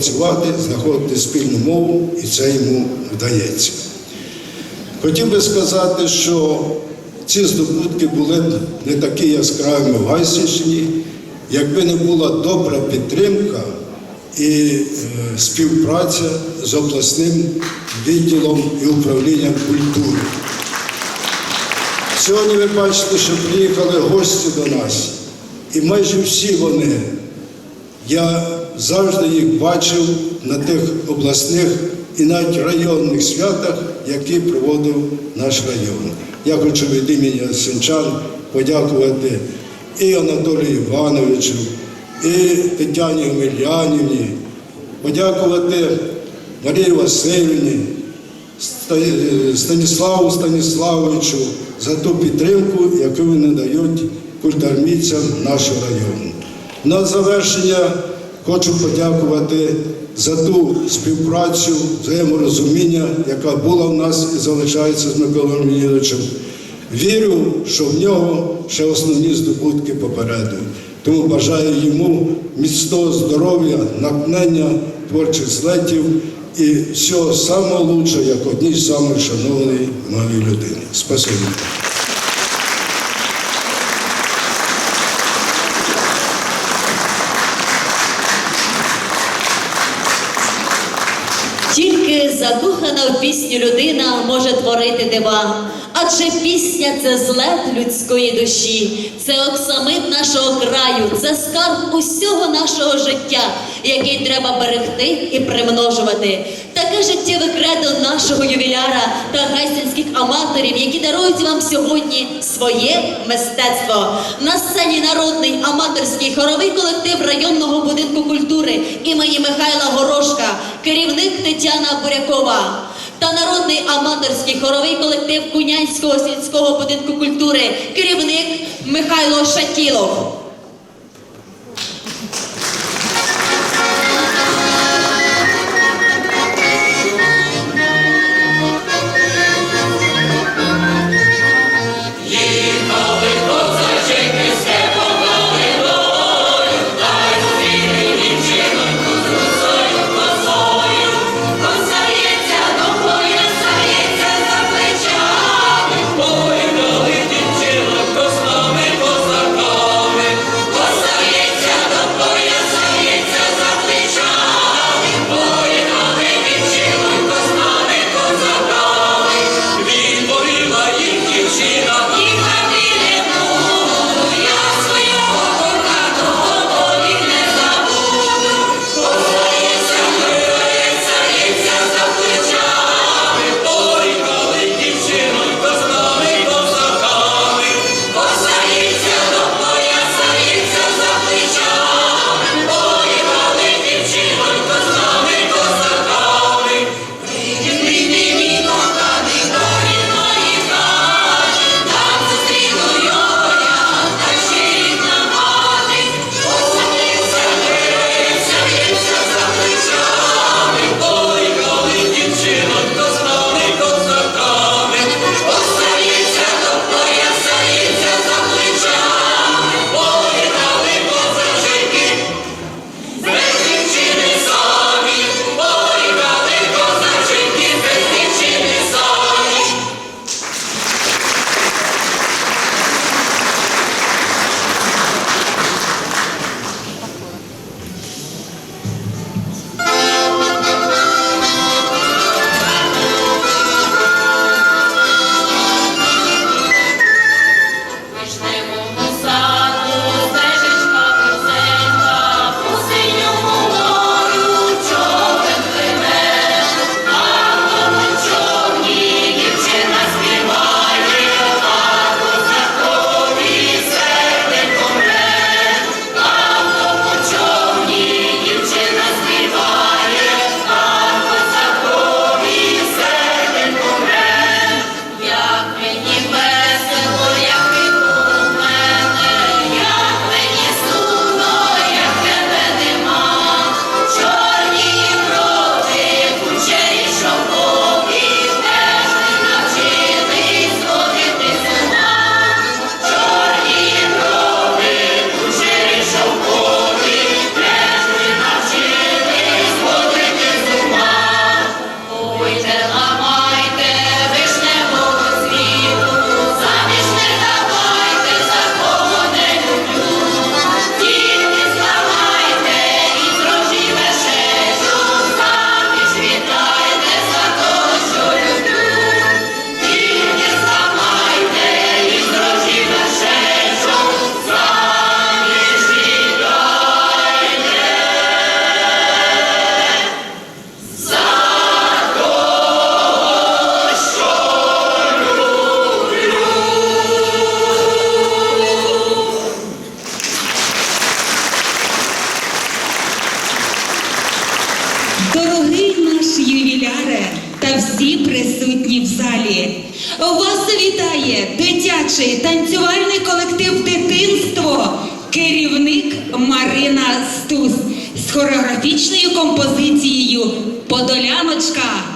працювати, знаходити спільну мову, і це йому вдається. Хотів би сказати, що ці здобутки були не такі яскравими в Гайсинщині, якби не була добра підтримка і е, співпраця з обласним відділом і управлінням культури. Сьогодні ви бачите, що приїхали гості до нас, і майже всі вони я завжди їх бачив на тих обласних і навіть районних святах, які проводив наш район. Я хочу від імені Сенчан подякувати і Анатолію Івановичу, і Тетяні Омельянівні, подякувати Марії Васильівні, Станіславу Станіславовичу за ту підтримку, яку вони дають культармійцям нашого району. На завершення хочу подякувати за ту співпрацю, взаєморозуміння, яка була в нас і залишається з Миколою Леонідовичем. Вірю, що в нього ще основні здобутки попереду. Тому бажаю йому міцного здоров'я, натхнення, творчих злетів і всього самого лучшого, як одній з самих шановної моєї людини. Спасибі. Закохана в пісню людина може творити дива. Адже пісня це злет людської душі, це оксамит нашого краю, це скарб усього нашого життя, який треба берегти і примножувати. Таке життєве кредо нашого ювіляра та гайсинських аматорів, які дарують вам сьогодні своє мистецтво. На сцені народний аматорський хоровий колектив районного будинку культури імені Михайла Горошка, керівник Тетяна Бурякова та народний аматорський хоровий колектив Кунянського сільського будинку культури, керівник Михайло Шатілов. Ювіляре та всі присутні в залі. Вас вітає дитячий танцювальний колектив Дитинство, керівник Марина Стус з хореографічною композицією Подоляночка.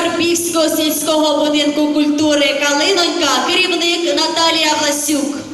Карпівського сільського будинку культури Калинонька, керівник Наталія Власюк.